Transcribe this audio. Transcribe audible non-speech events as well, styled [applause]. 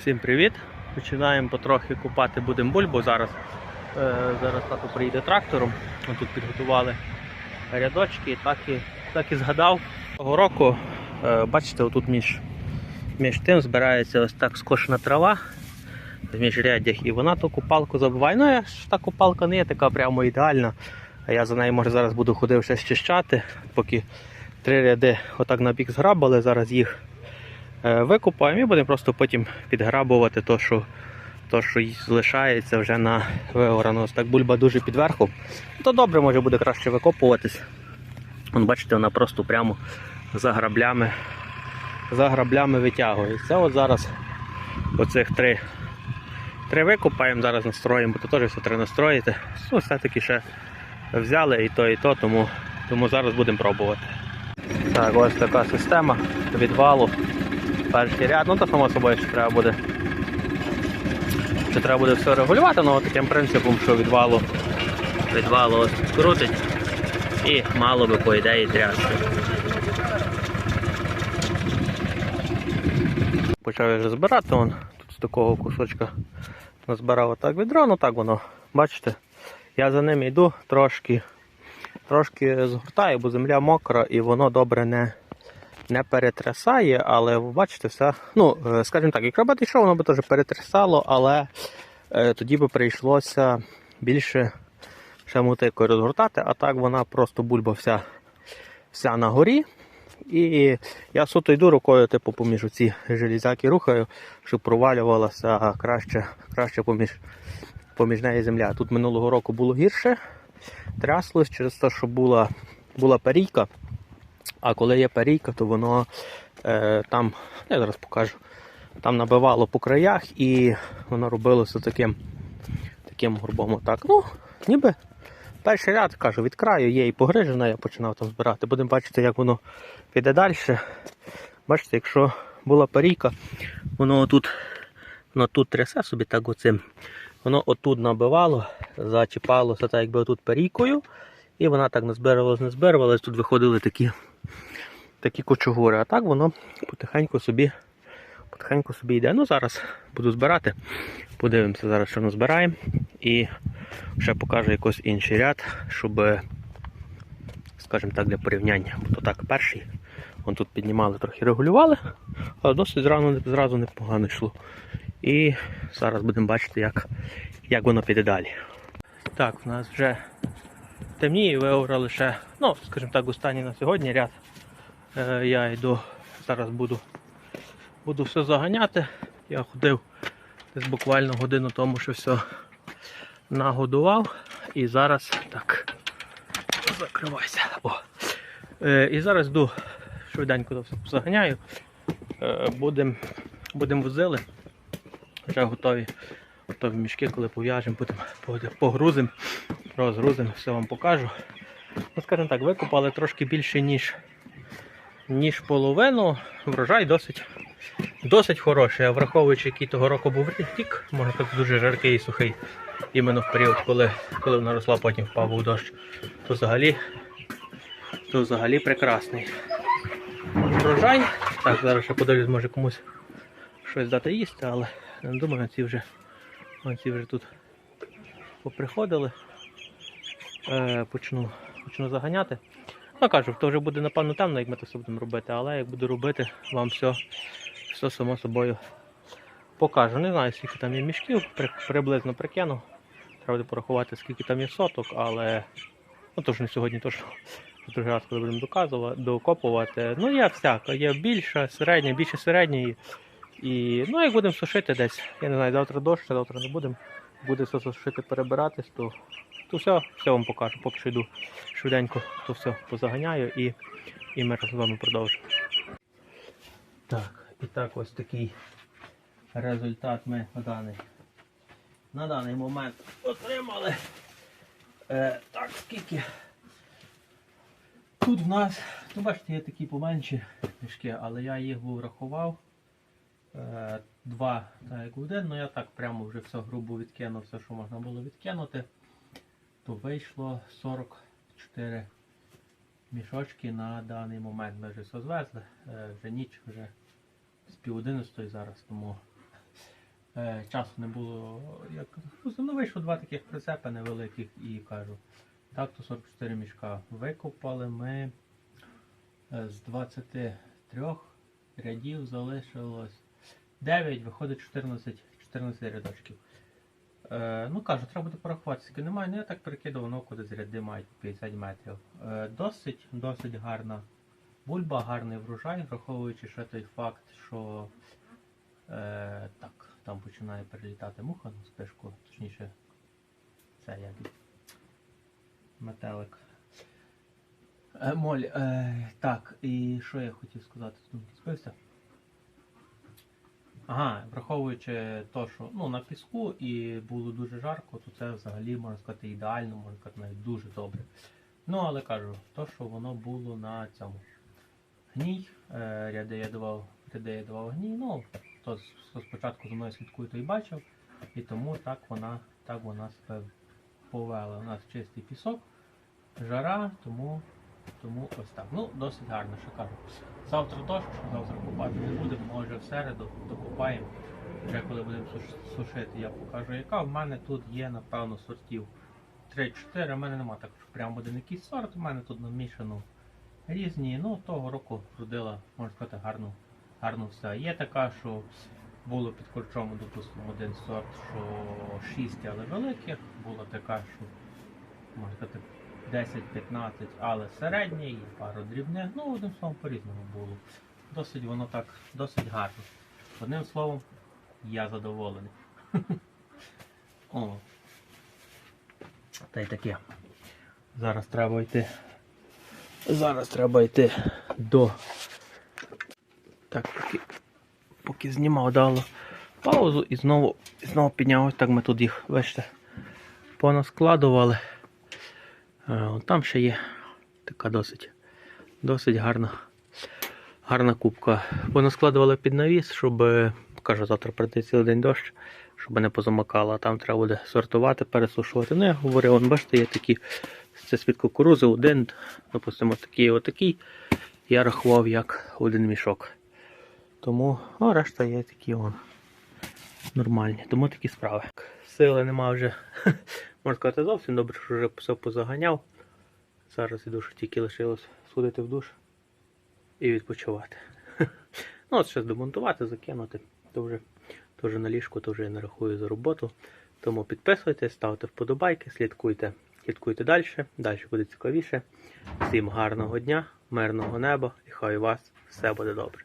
Всім привіт! Починаємо потрохи купати будемо бульбу зараз. Е, зараз тато приїде трактором. Ми тут підготували рядочки, так і, так і згадав. Того року, е, бачите, отут між, між тим збирається ось так скошена трава в міжряддях, і вона ту купалку забиває. Ну, я ж та купалка не є така прямо ідеальна. А я за нею може зараз буду ходив ще щищати, поки три ряди отак на бік зграбали, зараз їх е, викопаємо і будемо просто потім підграбувати то, що, то, що залишається вже на виорану. Так бульба дуже під верхом. То добре може буде краще викопуватись. Бачите, вона просто прямо за граблями, за граблями витягується. От зараз оцих три, три викопаємо, зараз настроїмо, бо то теж все треба настроїти. Ну, все-таки ще взяли і то, і то, тому, тому зараз будемо пробувати. Так, ось така система відвалу. Перший ряд, ну то само собою ще треба буде. Ще треба буде все регулювати, ну таким принципом, що відвалу відвалу ось і мало би по ідеї трясти. Почав вже збирати, вон, тут з такого кусочка назбирав отак відро, ну так воно, бачите, я за ним йду трошки, трошки згортаю, бо земля мокра і воно добре не, не перетрясає, але ви бачите, все, ну, е, скажімо так, якщо б йшов, воно би теж перетрясало, але е, тоді би прийшлося більше ще мотикою розгортати, а так вона просто бульба вся, вся на горі. І я суто йду рукою, типу, поміж ці железяки рухаю, щоб провалювалася краще, краще поміж, поміж неї земля. Тут минулого року було гірше, тряслось через те, що була, була перійка. А коли є перійка, то воно е, там, я зараз покажу, там набивало по краях і воно робилося таким, таким горбом. Отак. Ну, ніби перший ряд, кажу, від краю є і погрижена, я починав там збирати. Будемо бачити, як воно піде далі. Бачите, якщо була перійка, воно отут, воно тут трясе собі так оцим. Воно отут набивало, зачіпалося так якби отут перійкою. І вона так не збиралась, не збиралась, тут виходили такі, такі кочугури. А так воно потихеньку собі, потихеньку собі йде. Ну зараз буду збирати. Подивимося зараз, що ми збираємо. І ще покажу якийсь інший ряд, щоб, скажімо так, для порівняння. Бо так перший. Вон тут піднімали, трохи регулювали, але досить зразу, зразу непогано йшло. І зараз будемо бачити, як, як воно піде далі. Так, в нас вже темніє, виора лише, ну, скажімо так, останній на сьогодні ряд. Е, я йду, зараз буду, буду все заганяти. Я ходив десь буквально годину тому, що все нагодував. І зараз так. Закривайся. О. Е, і зараз йду швиденько все заганяю. Е, будемо будем возили. Вже готові. Готові мішки, коли пов'яжемо, будемо погрузимо, розгрузимо, все вам покажу. Ну, скажімо так, викопали трошки більше, ніж, ніж половину. Врожай досить, досить хороший. А враховуючи, який того року був рік, можна сказати, дуже жаркий і сухий. Іменно в період, коли, коли вона росла, потім впав був дощ, то взагалі, то взагалі прекрасний. Врожай. Так, зараз ще подивлюсь, може комусь щось дати їсти, але не думаю, ці вже, ці вже тут поприходили. Е, почну, почну заганяти. Ну кажу, то вже буде напевно темно, як ми це будемо робити, але як буду робити, вам все, все само собою покажу. Не знаю, скільки там є мішків, при, приблизно прикину. Треба буде порахувати, скільки там є соток, але ну то ж не сьогодні, то в другий раз, коли будемо доказувати, докопувати. Ну є всяко, є більша, середня, більше середньої. І ну як будемо сушити десь, я не знаю, завтра дощ, завтра не будемо. Буде сушити, перебиратись, то, то все, все вам покажу. Поки що йду швиденько, то все позаганяю і, і ми з вами продовжимо. Так, і так ось такий результат ми на даний, на даний момент отримали. Е, так, скільки. Тут в нас, ну бачите, є такі поменші мішки, але я їх врахував. Е, Два, так як один, ну я так прямо вже все грубо відкинув, все, що можна було відкинути, то вийшло 44 мішочки на даний момент. Ми вже все звезли, е, вже ніч, вже з пів одинадцятої зараз, тому Е, часу не було. Як ну, вийшло два таких прицепи невеликих і кажу. Так, то 44 мішка. Викопали ми е, з 23 рядів залишилось 9, виходить 14, 14 рядочків. Е, ну кажу, треба буде порахувати, скільки немає. Ну я так перекидав, ну куди з ряди мають 50 метрів. Е, досить, досить гарна бульба, гарний врожай, враховуючи ще той факт, що е, так, там починає перелітати муха на спишку, точніше, це як метелик. Е, Моль, е, так, і що я хотів сказати? Думки збився. Ага, враховуючи то, що ну, на піску і було дуже жарко, то це взагалі можна сказати ідеально, можна сказати навіть дуже добре. Ну, але кажу, то, що воно було на цьому гній, е, ряди я давав, ряди я давав гній, ну, хто спочатку за мною слідкує, той бачив, і тому так вона, так вона себе повела. У нас чистий пісок, жара, тому, тому ось так. Ну, досить гарно, що кажу. Завтра дощ, завтра купати не будемо, може в середу докупаємо. Вже коли будемо сушити, я покажу, яка. В мене тут є, напевно, сортів 3-4, в мене нема так, що прямо один якийсь сорт, у мене тут намішано різні. Ну, того року родила, можна сказати, гарну, гарну все. Є така, що було під корчом, допустимо, один сорт, що 6, але великих, була така, що можна сказати, 10-15, але середнє і пару дрібних. Ну, одним словом, по-різному було. Досить воно так, досить гарно. Одним словом, я задоволений. [laughs] Та й таке. Зараз треба йти. Зараз треба йти до. Так, поки, поки знімав, дало паузу і знову, і знову піднялось, так ми тут їх, бачите, понаскладували. Е, Там ще є така досить, досить гарна, гарна кубка. Понаскладували під навіс, щоб, е, кажу, завтра прийде цілий день дощ, щоб не позамокало, а там треба буде сортувати, пересушувати. Ну, я говорив, вон, бачите, є такі, це з-під кукурузи, один, допустимо, такий отакий. Я рахував як один мішок. Тому, ну, решта є такі вон, нормальні. Тому такі справи. Сили нема вже, [laughs] можна сказати, зовсім добре, що вже все позаганяв. Зараз і душу тільки лишилось сходити в душ і відпочивати. [laughs] Ну, от щось демонтувати, закинути, то вже, то вже на ліжку, то вже я не рахую за роботу. Тому підписуйтесь, ставте вподобайки, слідкуйте, слідкуйте далі, далі буде цікавіше. Всім гарного дня, мирного неба і хай у вас все буде добре.